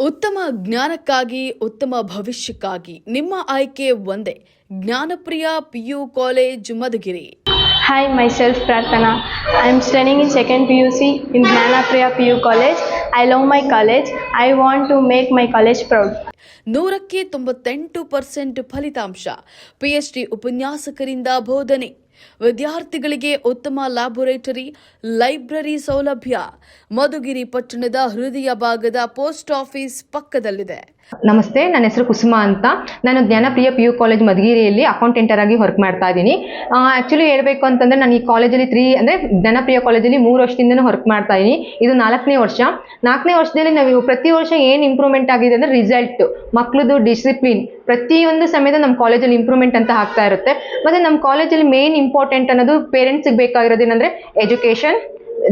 ಉತ್ತಮ ಜ್ಞಾನಕ್ಕಾಗಿ ಉತ್ತಮ ಭವಿಷ್ಯಕ್ಕಾಗಿ. ನಿಮ್ಮ ಆಯ್ಕೆ ಒಂದೇ. Jnanapriya PU college Madhugiri. Hi my self Prarthana. I am studying in second P U C in Jnanapriya P U college. I love my college I want to make my college proud ನೂರಕ್ಕೆ ತೊಂಬತ್ತೆಂಟು percent ಫಲಿತಾಂಶ. P H D ಉಪನ್ಯಾಸಕರಿಂದ ಬೋಧನೆ. ವಿದ್ಯಾರ್ಥಿಗಳಿಗೆ ಉತ್ತಮ laboratory library ಸೌಲಭ್ಯ. ಮಧುಗಿರಿ ಪಟ್ಟಣದ ಹೃದಯ ಭಾಗದ ಪೋಸ್ಟ್ ಆಫೀಸ್ ಪಕ್ಕದಲ್ಲಿದೆ. ನಮಸ್ತೆ, ನನ್ನ ಹೆಸರು ಕುಸುಮ ಅಂತ. ನಾನು ಜ್ಞಾನಪ್ರಿಯ ಪಿ ಯು ಕಾಲೇಜ್ ಮಧುಗಿರಿಯಲ್ಲಿ ಅಕೌಂಟೆಂಟರ್ ಆಗಿ ವರ್ಕ್ ಮಾಡ್ತಾ ಇದ್ದೀನಿ. ಆ್ಯಕ್ಚುಲಿ ಹೇಳಬೇಕು ಅಂತಂದರೆ ನಾನು ಈ ಕಾಲೇಜಲ್ಲಿ ತ್ರೀ ಅಂದರೆ ಜ್ಞಾನಪ್ರಿಯ ಕಾಲೇಜಲ್ಲಿ ಮೂರು ವರ್ಷದಿಂದನೂ ವರ್ಕ್ ಮಾಡ್ತಾ ಇದ್ದೀನಿ. ಇದು ನಾಲ್ಕನೇ ವರ್ಷ. ನಾಲ್ಕನೇ ವರ್ಷದಲ್ಲಿ ನಾವು ಪ್ರತಿ ವರ್ಷ ಏನು ಇಂಪ್ರೂವ್ಮೆಂಟ್ ಆಗಿದೆ ಅಂದರೆ ರಿಸಲ್ಟ್ ಮಕ್ಕಳದು ಡಿಸಿಪ್ಲಿನ್ ಪ್ರತಿಯೊಂದು ಸಮಯದ ನಮ್ಮ ಕಾಲೇಜಲ್ಲಿ ಇಂಪ್ರೂವ್ಮೆಂಟ್ ಅಂತ ಆಗ್ತಾ ಇರುತ್ತೆ. ಮತ್ತು ನಮ್ಮ ಕಾಲೇಜಲ್ಲಿ ಮೇನ್ ಇಂಪಾರ್ಟೆಂಟ್ ಅನ್ನೋದು ಪೇರೆಂಟ್ಸಿಗೆ ಬೇಕಾಗಿರೋದು ಏನಂದರೆ ಎಜುಕೇಷನ್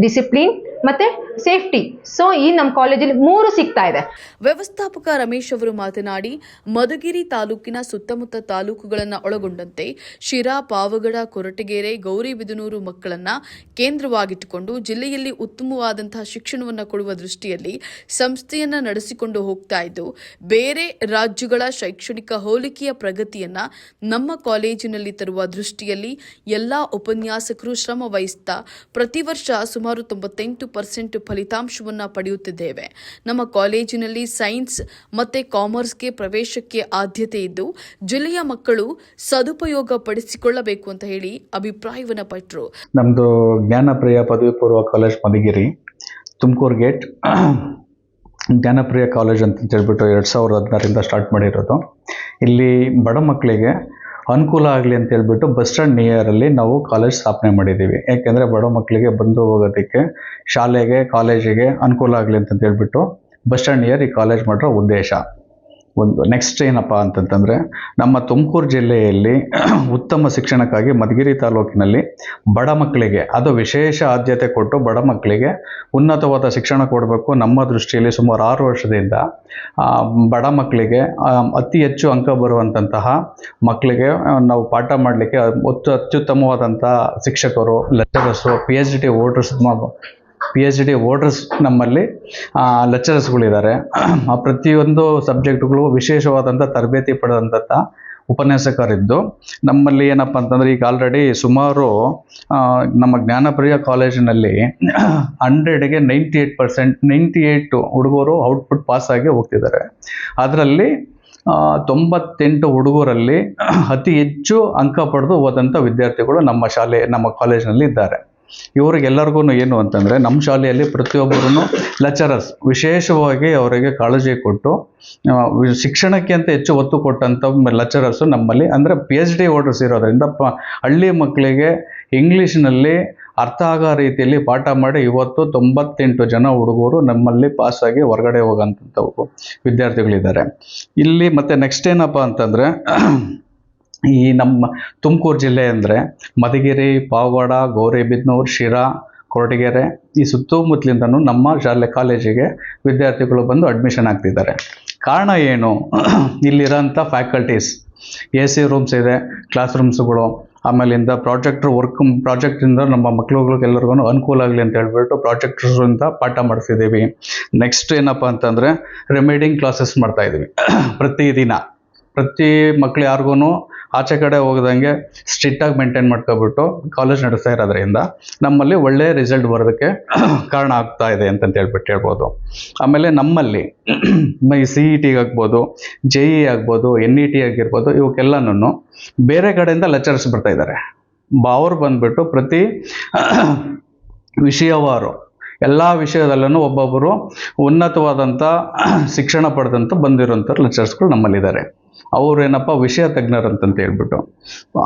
ಡಿಸಿಪ್ಲಿನ್ ಮತ್ತು ಸೇಫ್ಟಿ ಸೊ ಈ ನಮ್ಮ ಕಾಲೇಜಲ್ಲಿ ಮೂರು ಸಿಗ್ತಾ ಇದೆ. ವ್ಯವಸ್ಥಾಪಕ ರಮೇಶ್ ಅವರು ಮಾತನಾಡಿ, ಮಧುಗಿರಿ ತಾಲೂಕಿನ ಸುತ್ತಮುತ್ತ ತಾಲೂಕುಗಳನ್ನು ಒಳಗೊಂಡಂತೆ ಶಿರಾ, ಪಾವಗಡ, ಕೊರಟಗೆರೆ ಗೌರಿಬಿದನೂರು ಮಕ್ಕಳನ್ನ ಕೇಂದ್ರವಾಗಿಟ್ಟುಕೊಂಡು ಜಿಲ್ಲೆಯಲ್ಲಿ ಉತ್ತಮವಾದಂತಹ ಶಿಕ್ಷಣವನ್ನು ಕೊಡುವ ದೃಷ್ಟಿಯಲ್ಲಿ ಸಂಸ್ಥೆಯನ್ನ ನಡೆಸಿಕೊಂಡು ಹೋಗ್ತಾ ಇದ್ದು, ಬೇರೆ ರಾಜ್ಯಗಳ ಶೈಕ್ಷಣಿಕ ಹೋಲಿಕೆಯ ಪ್ರಗತಿಯನ್ನ ನಮ್ಮ ಕಾಲೇಜಿನಲ್ಲಿ ತರುವ ದೃಷ್ಟಿಯಲ್ಲಿ ಎಲ್ಲಾ ಉಪನ್ಯಾಸಕರು ಶ್ರಮ ವಹಿಸ್ತಾ, ಪ್ರತಿ ವರ್ಷ ಸುಮಾರು ತೊಂಬತ್ತೆಂಟು ಪರ್ಸೆಂಟ್ ಫಲಿತಾಂಶವನ್ನು ಪಡೆಯುತ್ತಿದ್ದೇವೆ. ನಮ್ಮ ಕಾಲೇಜಿನಲ್ಲಿ ಸೈನ್ಸ್ ಮತ್ತು ಕಾಮರ್ಸ್ಗೆ ಪ್ರವೇಶಕ್ಕೆ ಆದ್ಯತೆ ಇದ್ದು, ಜಿಲ್ಲೆಯ ಮಕ್ಕಳು ಸದುಪಯೋಗ ಪಡಿಸಿಕೊಳ್ಳಬೇಕು ಅಂತ ಹೇಳಿ ಅಭಿಪ್ರಾಯವನ್ನು ಪಟ್ಟರು ನಮ್ಮದು ಜ್ಞಾನಪ್ರಿಯ ಪದವಿ ಪೂರ್ವ college Madhugiri, Tumakuru gate. Jnanapriya college ಅಂತ ಹೇಳ್ಬಿಟ್ಟು ಎರಡು ಸಾವಿರದ ಹದಿನಾರರಿಂದ ಸ್ಟಾರ್ಟ್ ಮಾಡಿರೋದು. ಇಲ್ಲಿ ಬಡ ಮಕ್ಕಳಿಗೆ ಅನುಕೂಲ ಆಗಲಿ ಅಂತ ಹೇಳ್ಬಿಟ್ಟು ಬಸ್ ಸ್ಟ್ಯಾಂಡ್ ನಿಯರಲ್ಲಿ ನಾವು ಕಾಲೇಜ್ ಸ್ಥಾಪನೆ ಮಾಡಿದ್ದೀವಿ ಯಾಕೆಂದರೆ ಬಡ ಮಕ್ಕಳಿಗೆ ಬಂದು ಹೋಗೋದಕ್ಕೆ, ಶಾಲೆಗೆ ಕಾಲೇಜಿಗೆ ಅನುಕೂಲ ಆಗಲಿ ಅಂತ ಹೇಳ್ಬಿಟ್ಟು ಬಸ್ ಸ್ಟ್ಯಾಂಡ್ ನಿಯರ್ ಈ ಕಾಲೇಜ್ ಮಾಡಿರೋ ಉದ್ದೇಶ. ಒಂದು ನೆಕ್ಸ್ಟ್ ಏನಪ್ಪ ಅಂತಂತಂದರೆ, ನಮ್ಮ ತುಮಕೂರು ಜಿಲ್ಲೆಯಲ್ಲಿ ಉತ್ತಮ ಶಿಕ್ಷಣಕ್ಕಾಗಿ ಮಧುಗಿರಿ ತಾಲೂಕಿನಲ್ಲಿ ಬಡ ಮಕ್ಕಳಿಗೆ, ಅದು ವಿಶೇಷ ಆದ್ಯತೆ ಕೊಟ್ಟು ಬಡ ಮಕ್ಕಳಿಗೆ ಉನ್ನತವಾದ ಶಿಕ್ಷಣ ಕೊಡಬೇಕು. ನಮ್ಮ ದೃಷ್ಟಿಯಲ್ಲಿ ಸುಮಾರು ಆರು ವರ್ಷದಿಂದ ಬಡ ಮಕ್ಕಳಿಗೆ ಅತಿ ಹೆಚ್ಚು ಅಂಕ ಬರುವಂತಹ ಮಕ್ಕಳಿಗೆ ನಾವು ಪಾಠ ಮಾಡಲಿಕ್ಕೆ ಅತ್ಯುತ್ತಮವಾದಂಥ ಶಿಕ್ಷಕರು lecturers P H D holders P H D holders ನಮ್ಮಲ್ಲಿ ಲೆಕ್ಚರರ್ಸ್ಗಳಿದ್ದಾರೆ ಆ, ಪ್ರತಿಯೊಂದು ಸಬ್ಜೆಕ್ಟ್ಗಳು ವಿಶೇಷವಾದಂಥ ತರಬೇತಿ ಪಡೆದಂಥ ಉಪನ್ಯಾಸಕರಿದ್ದು, ನಮ್ಮಲ್ಲಿ ಏನಪ್ಪ ಅಂತಂದರೆ ಈಗ ಆಲ್ರೆಡಿ ಸುಮಾರು ನಮ್ಮ ಜ್ಞಾನಪ್ರಿಯ ಕಾಲೇಜಿನಲ್ಲಿ ಹಂಡ್ರೆಡ್ಗೆ ninety eight percent ninety eight ಹುಡುಗರು ಔಟ್ಪುಟ್ ಪಾಸ್ ಆಗಿ ಹೋಗ್ತಿದ್ದಾರೆ. ಅದರಲ್ಲಿ ತೊಂಬತ್ತೆಂಟು ಹುಡುಗರಲ್ಲಿ ಅತಿ ಹೆಚ್ಚು ಅಂಕ ಪಡೆದು ಹೋದಂಥ ವಿದ್ಯಾರ್ಥಿಗಳು ನಮ್ಮ ಶಾಲೆ, ನಮ್ಮ ಕಾಲೇಜಿನಲ್ಲಿ ಇದ್ದಾರೆ. ಇವರಿಗೆಲ್ಲರಿಗೂ ಏನು ಅಂತಂದರೆ ನಮ್ಮ ಶಾಲೆಯಲ್ಲಿ ಪ್ರತಿಯೊಬ್ಬರೂ ಲೆಕ್ಚರರ್ಸ್. ವಿಶೇಷವಾಗಿ ಅವರಿಗೆ ಕಾಳಜಿ ಕೊಟ್ಟು ಶಿಕ್ಷಣಕ್ಕೆ ಅಂತ ಹೆಚ್ಚು ಒತ್ತು ಕೊಟ್ಟಂಥ ಲೆಕ್ಚರರ್ಸು ನಮ್ಮಲ್ಲಿ. ಅಂದರೆ ಪಿ ಎಚ್ ಡಿ ಓಡರ್ಸ್ ಇರೋದರಿಂದ ಪ, ಹಳ್ಳಿ ಮಕ್ಕಳಿಗೆ ಇಂಗ್ಲೀಷ್ನಲ್ಲಿ ಅರ್ಥ ಆಗೋ ರೀತಿಯಲ್ಲಿ ಪಾಠ ಮಾಡಿ ಇವತ್ತು ತೊಂಬತ್ತೆಂಟು ಜನ ಹುಡುಗರು ನಮ್ಮಲ್ಲಿ ಪಾಸಾಗಿ ಹೊರಗಡೆ ಹೋಗೋಂಥವು ವಿದ್ಯಾರ್ಥಿಗಳಿದ್ದಾರೆ. ಇಲ್ಲಿ ಮತ್ತು ನೆಕ್ಸ್ಟ್ ಏನಪ್ಪ ಅಂತಂದರೆ ಈ ನಮ್ಮ ತುಮಕೂರು ಜಿಲ್ಲೆ ಅಂದರೆ ಮಧುಗಿರಿ, ಪಾವಗಡ ಗೌರಿಬಿದನೂರು ಶಿರಾ, ಕೊರಟಗೆರೆ ಈ ಸುತ್ತಮುತ್ತಲಿಂದನೂ ನಮ್ಮ ಶಾಲೆ ಕಾಲೇಜಿಗೆ ವಿದ್ಯಾರ್ಥಿಗಳು ಬಂದು ಅಡ್ಮಿಷನ್ ಆಗ್ತಿದ್ದಾರೆ. ಕಾರಣ ಏನು? ಇಲ್ಲಿರೋಂಥ ಫ್ಯಾಕಲ್ಟೀಸ್ ಎ ಸಿ ರೂಮ್ಸ್ ಇದೆ ಕ್ಲಾಸ್ ರೂಮ್ಸ್ಗಳು ಆಮೇಲಿಂದ ಪ್ರಾಜೆಕ್ಟ್ರ್ ವರ್ಕ್ ಪ್ರಾಜೆಕ್ಟಿಂದ ನಮ್ಮ ಮಕ್ಳುಗಳಿಗೆಲ್ಲರಿಗೂ ಅನುಕೂಲ ಆಗಲಿ ಅಂತ ಹೇಳ್ಬಿಟ್ಟು ಪ್ರಾಜೆಕ್ಟ್ರಿಂದ ಪಾಠ ಮಾಡಿಸಿದ್ದೀವಿ ನೆಕ್ಸ್ಟ್ ಏನಪ್ಪ ಅಂತಂದರೆ ರೆಮಿಡಿಂಗ್ ಕ್ಲಾಸಸ್ ಮಾಡ್ತಾಯಿದ್ದೀವಿ ಪ್ರತಿ ಪ್ರತಿದಿನ ಪ್ರತಿ ಮಕ್ಳು ಯಾರಿಗೂ ಆಚೆ ಕಡೆ ಹೋಗದಂಗೆ ಸ್ಟ್ರಿಕ್ಟಾಗಿ ಮೇಂಟೈನ್ ಮಾಡ್ಕೊಬಿಟ್ಟು ಕಾಲೇಜ್ ನಡೆಸ್ತಾ ಇರೋದ್ರಿಂದ ನಮ್ಮಲ್ಲಿ ಒಳ್ಳೆಯ ರಿಸಲ್ಟ್ ಬರೋದಕ್ಕೆ ಕಾರಣ ಆಗ್ತಾ ಇದೆ ಅಂತಂತ ಹೇಳ್ಬಿಟ್ಟು ಹೇಳ್ಬೋದು. ಆಮೇಲೆ ನಮ್ಮಲ್ಲಿ ಸಿ ಇ ಟಿ ಆಗ್ಬೋದು ಜೆ ಇ ಆಗ್ಬೋದು ಎನ್ ಇ ಟಿ ಆಗಿರ್ಬೋದು ಇವಕ್ಕೆಲ್ಲನೂ ಬೇರೆ ಕಡೆಯಿಂದ ಲೆಕ್ಚರ್ಸ್ ಬರ್ತಾ ಇದ್ದಾರೆ. ಅವ್ರು ಬಂದ್ಬಿಟ್ಟು ಪ್ರತಿ ವಿಷಯವಾರು, ಎಲ್ಲ ವಿಷಯದಲ್ಲೂ ಒಬ್ಬೊಬ್ಬರು ಉನ್ನತವಾದಂಥ ಶಿಕ್ಷಣ ಪಡೆದಂಥ ಬಂದಿರುವಂಥ ಲೆಕ್ಚರ್ಸ್ಗಳು ನಮ್ಮಲ್ಲಿದ್ದಾರೆ. ಅವ್ರು ಏನಪ್ಪ ವಿಷಯ ತಜ್ಞರು ಅಂತ ಹೇಳ್ಬಿಟ್ಟು.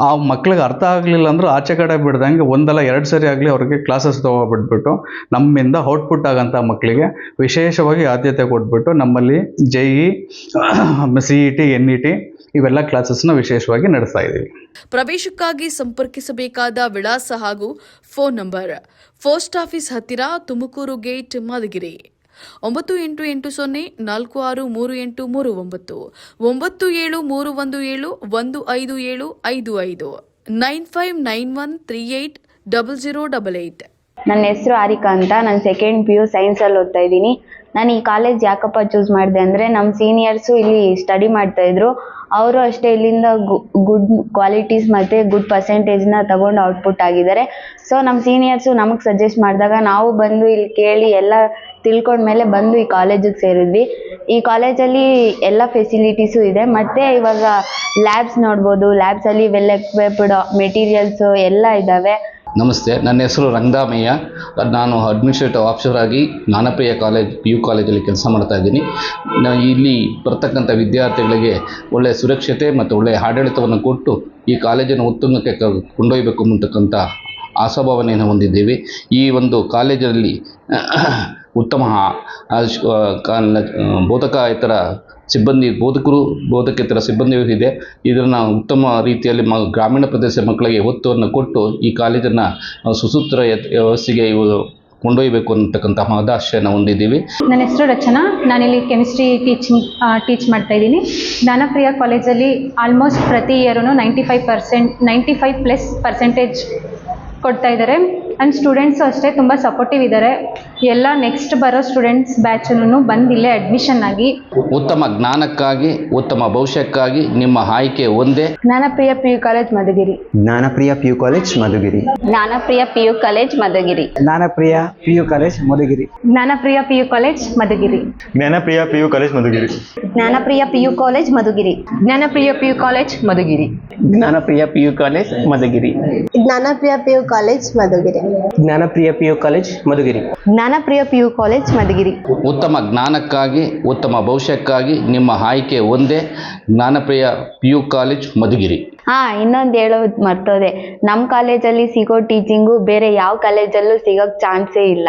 ಆ ಮಕ್ಳಿಗೆ ಅರ್ಥ ಆಗಲಿಲ್ಲ ಅಂದ್ರೆ ಆಚೆ ಕಡೆ ಬಿಡ್ದಂಗೆ ಒಂದಲ್ಲ ಎರಡು ಸರಿ ಆಗಲಿ ಅವ್ರಿಗೆ ಕ್ಲಾಸಸ್ ತೊಗೊಬಿಟ್ಬಿಟ್ಟು ನಮ್ಮಿಂದ ಔಟ್ಪುಟ್ ಆಗೋಂಥ ಮಕ್ಕಳಿಗೆ ವಿಶೇಷವಾಗಿ ಆದ್ಯತೆ ಕೊಟ್ಬಿಟ್ಟು ನಮ್ಮಲ್ಲಿ J E C E T N E T ಇವೆಲ್ಲ ಕ್ಲಾಸಸ್ನ ವಿಶೇಷವಾಗಿ ನಡೆಸ್ತಾ ಇದ್ದೀವಿ ಪ್ರವೇಶಕ್ಕಾಗಿ ಸಂಪರ್ಕಿಸಬೇಕಾದ ವಿಳಾಸ ಹಾಗೂ ಫೋನ್ ನಂಬರ್ ಪೋಸ್ಟ್ ಆಫೀಸ್ ಹತ್ತಿರ ತುಮಕೂರು ಗೇಟ್ ಮಧುಗಿರಿ ಒಂಬತ್ತು ಎಂಟು ಎಂಟು ಸೊನ್ನೆ ನಾಲ್ಕು ಆರು ಮೂರು ಎಂಟು ಮೂರು ಒಂಬತ್ತು. ಒಂಬತ್ತು ಏಳು ಮೂರು ಒಂದು ಏಳು ಒಂದು ಐದು ಏಳು ಐದು ಐದು. Nine five nine one three eight double zero double eight ನನ್ನ ಹೆಸರು ಹಾರಿಕಾ ಅಂತ. ನಾನು ಸೆಕೆಂಡ್ ಪಿ ಯು ಸೈನ್ಸಲ್ಲಿ ಓದ್ತಾ ಇದ್ದೀನಿ. ನಾನು ಈ ಕಾಲೇಜ್ ಯಾಕಪ್ಪ ಚೂಸ್ ಮಾಡಿದೆ ಅಂದರೆ ನಮ್ಮ ಸೀನಿಯರ್ಸು ಇಲ್ಲಿ ಸ್ಟಡಿ ಮಾಡ್ತಾಯಿದ್ರು ಅವರು ಅಷ್ಟೇ ಇಲ್ಲಿಂದ ಗುಡ್ ಕ್ವಾಲಿಟೀಸ್ ಮತ್ತು ಗುಡ್ ಪರ್ಸೆಂಟೇಜ್ನ ತಗೊಂಡು ಔಟ್ಪುಟ್ ಆಗಿದ್ದಾರೆ. ಸೊ ನಮ್ಮ ಸೀನಿಯರ್ಸು ನಮಗೆ ಸಜೆಸ್ಟ್ ಮಾಡಿದಾಗ ನಾವು ಬಂದು ಇಲ್ಲಿ ಕೇಳಿ ಎಲ್ಲ ತಿಳ್ಕೊಂಡ್ಮೇಲೆ ಬಂದು ಈ ಕಾಲೇಜಿಗೆ ಸೇರಿದ್ವಿ. ಈ ಕಾಲೇಜಲ್ಲಿ ಎಲ್ಲ ಫೆಸಿಲಿಟೀಸು ಇದೆ. ಮತ್ತು ಇವಾಗ ಲ್ಯಾಬ್ಸ್ ನೋಡ್ಬೋದು. ಲ್ಯಾಬ್ಸಲ್ಲಿ ವೆಲ್ ಎಕ್ವಿಪ್ಡ್ ಮೆಟೀರಿಯಲ್ಸು ಎಲ್ಲ ಇದ್ದಾವೆ ನಮಸ್ತೆ, ನನ್ನ ಹೆಸರು ರಂಗಾಮಯ್ಯ ನಾನು ಅಡ್ಮಿನಿಸ್ಟ್ರೇಟಿವ್ ಆಫೀಸರ್ ಆಗಿ ಜ್ಞಾನಪ್ರಿಯ ಕಾಲೇಜ್ ಪಿ ಯು ಕಾಲೇಜಲ್ಲಿ ಕೆಲಸ ಮಾಡ್ತಾ ಇದ್ದೀನಿ. ನಾ ಇಲ್ಲಿ ಬರ್ತಕ್ಕಂಥ ವಿದ್ಯಾರ್ಥಿಗಳಿಗೆ ಒಳ್ಳೆಯ ಸುರಕ್ಷತೆ ಮತ್ತು ಒಳ್ಳೆಯ ಆಡಳಿತವನ್ನು ಕೊಟ್ಟು ಈ ಕಾಲೇಜನ್ನು ಉತ್ತುಂಗಕ್ಕೆ ಕೊಂಡೊಯ್ಯಬೇಕು ಅಂತಕ್ಕಂಥ ಆಶಾಭಾವನೆಯನ್ನು ಹೊಂದಿದ್ದೇವೆ. ಈ ಒಂದು ಕಾಲೇಜಲ್ಲಿ ಉತ್ತಮ ಬೋಧಕ ಇತರ ಸಿಬ್ಬಂದಿ, ಬೋಧಕರು, ಬೋಧಕೇತರ ಸಿಬ್ಬಂದಿಯೂ ಇದೆ. ಇದನ್ನು ಉತ್ತಮ ರೀತಿಯಲ್ಲಿ ಮ, ಗ್ರಾಮೀಣ ಪ್ರದೇಶದ ಮಕ್ಕಳಿಗೆ ಒತ್ತುವನ್ನು ಕೊಟ್ಟು ಈ ಕಾಲೇಜನ್ನು ಸುಸೂತ್ರ ವ್ಯವಸ್ಥೆಗೆ ಇವು ಕೊಂಡೊಯ್ಯಬೇಕು ಅನ್ನತಕ್ಕಂಥ ಮಹದಾಶೆಯನ್ನು ಹೊಂದಿದ್ದೀವಿ. ನನ್ನ ಹೆಸರು ರಚನಾ. ನಾನಿಲ್ಲಿ ಕೆಮಿಸ್ಟ್ರಿ ಟೀಚಿಂಗ್ ಟೀಚ್ ಮಾಡ್ತಾ ಇದ್ದೀನಿ. ಜ್ಞಾನಪ್ರಿಯ ಕಾಲೇಜಲ್ಲಿ ಆಲ್ಮೋಸ್ಟ್ ಪ್ರತಿ year ninety five percent, ninety five plus percentage ಕೊಡ್ತಾ ಇದ್ದಾರೆ. ಆ್ಯಂಡ್ ಸ್ಟೂಡೆಂಟ್ಸು ಅಷ್ಟೇ ತುಂಬ ಸಪೋರ್ಟಿವ್ ಇದ್ದಾರೆ ಎಲ್ಲ ನೆಕ್ಸ್ಟ್ ಬರೋ ಸ್ಟೂಡೆಂಟ್ಸ್ ಬ್ಯಾಚನ್ನು ಬಂದಿಲ್ಲೇ ಇಲ್ಲೇ ಅಡ್ಮಿಷನ್ ಆಗಿ. ಉತ್ತಮ ಜ್ಞಾನಕ್ಕಾಗಿ ಉತ್ತಮ ಭವಿಷ್ಯಕ್ಕಾಗಿ ನಿಮ್ಮ ಆಯ್ಕೆ ಒಂದೇ. Jnanapriya P U college Madhugiri. Jnanapriya P U college Madhugiri. Jnanapriya P U college Madhugiri. Jnanapriya P U college Madhugiri. Jnanapriya P U college Madhugiri. Jnanapriya P U college Madhugiri. Jnanapriya P U college Madhugiri. Jnanapriya P U college Madhugiri. Jnanapriya P U college Madhugiri. Jnanapriya P U college Madhugiri. Jnanapriya P U college Madhugiri. Jnanapriya P U college Madhugiri. ಉತ್ತಮ ಜ್ಞಾನಕ್ಕಾಗಿ ಉತ್ತಮ ಭವಿಷ್ಯಕ್ಕಾಗಿ ನಿಮ್ಮ ಆಯ್ಕೆ ಒಂದೇ Jnanapriya P U college Madhugiri. ಹಾಂ ಇನ್ನೊಂದು ಹೇಳೋದು ಮರ್ತೋದೆ. ನಮ್ಮ ಕಾಲೇಜಲ್ಲಿ ಸಿಗೋ ಟೀಚಿಂಗು ಬೇರೆ ಯಾವ ಕಾಲೇಜಲ್ಲೂ ಸಿಗೋಕ್ಕೆ ಚಾನ್ಸೇ ಇಲ್ಲ.